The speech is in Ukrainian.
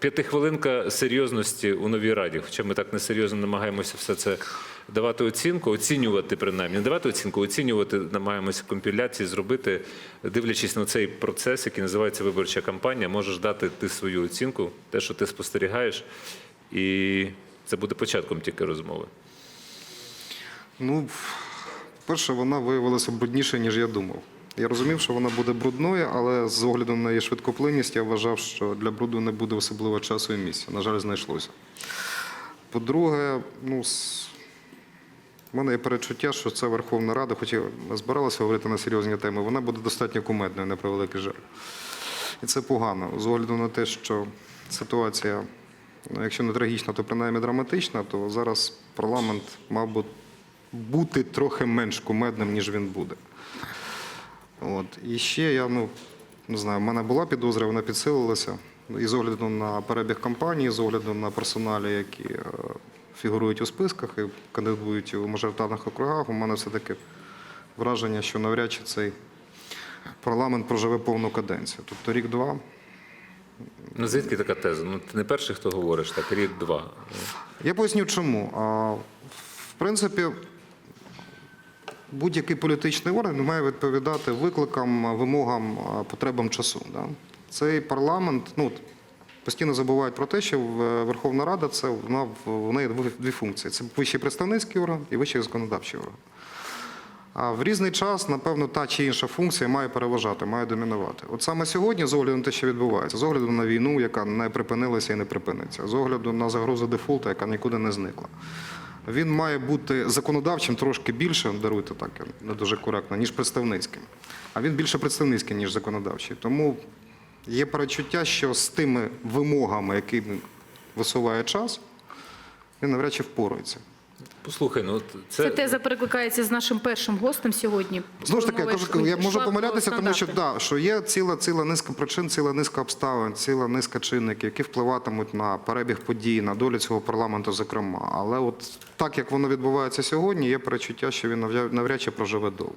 П'ятихвилинка серйозності у новій раді. Хоча ми так несерйозно намагаємося все це давати оцінку, оцінювати принаймні, не давати оцінку, оцінювати намагаємося компіляції зробити, дивлячись на цей процес, який називається виборча кампанія, можеш дати ти свою оцінку, те, що ти спостерігаєш, і це буде початком тільки розмови. Ну, перше, вона виявилася брудніше, ніж я думав. Я розумів, що вона буде брудною, але з огляду на її швидкоплинність я вважав, що для бруду не буде особливо часу і місця. На жаль, знайшлося. По-друге, ну, в мене є перечуття, що це Верховна Рада, хоч і збиралася говорити на серйозні теми, вона буде достатньо кумедною, на превеликий жаль. І це погано, з огляду на те, що ситуація, ну, якщо не трагічна, то принаймні драматична, то зараз парламент мав би бути трохи менш кумедним, ніж він буде. От. І ще я ну, не знаю, в мене була підозра, вона підсилилася. І з огляду на перебіг кампанії, з огляду на персоналі, які е, фігурують у списках і кандидують у мажоритарних округах, у мене все-таки враження, що навряд чи цей парламент проживе повну каденцію. Тобто рік-два. Ну звідки така теза? Ну ти не перший, хто говориш, так рік-два. Я поясню чому. В принципі, будь-який політичний орган має відповідати викликам, вимогам, потребам часу. Да? Цей парламент, ну, постійно забувають про те, що Верховна Рада це вона в- неї дві функції: це вищий представницький орган і вищий законодавчий орган. А в різний час, напевно, та чи інша функція має переважати, має домінувати. От саме сьогодні, з огляду на те, що відбувається, з огляду на війну, яка не припинилася і не припиниться, з огляду на загрозу дефолту, яка нікуди не зникла. Він має бути законодавчим трошки більше, даруйте так, не дуже коректно, ніж представницьким. А він більше представницький, ніж законодавчий. Тому є перечуття, що з тими вимогами, які висуває час, він навряд чи впорається. Послухай, ну це Ця це, теза перекликається з нашим першим гостем сьогодні. Знову ж таки, я кажу, я можу помилятися, тому що да, що є ціла ціла низка причин, ціла низка обставин, ціла низка чинників, які впливатимуть на перебіг подій, на долю цього парламенту, зокрема. Але от так як воно відбувається сьогодні, є перечуття, що він навряд чи проживе довго.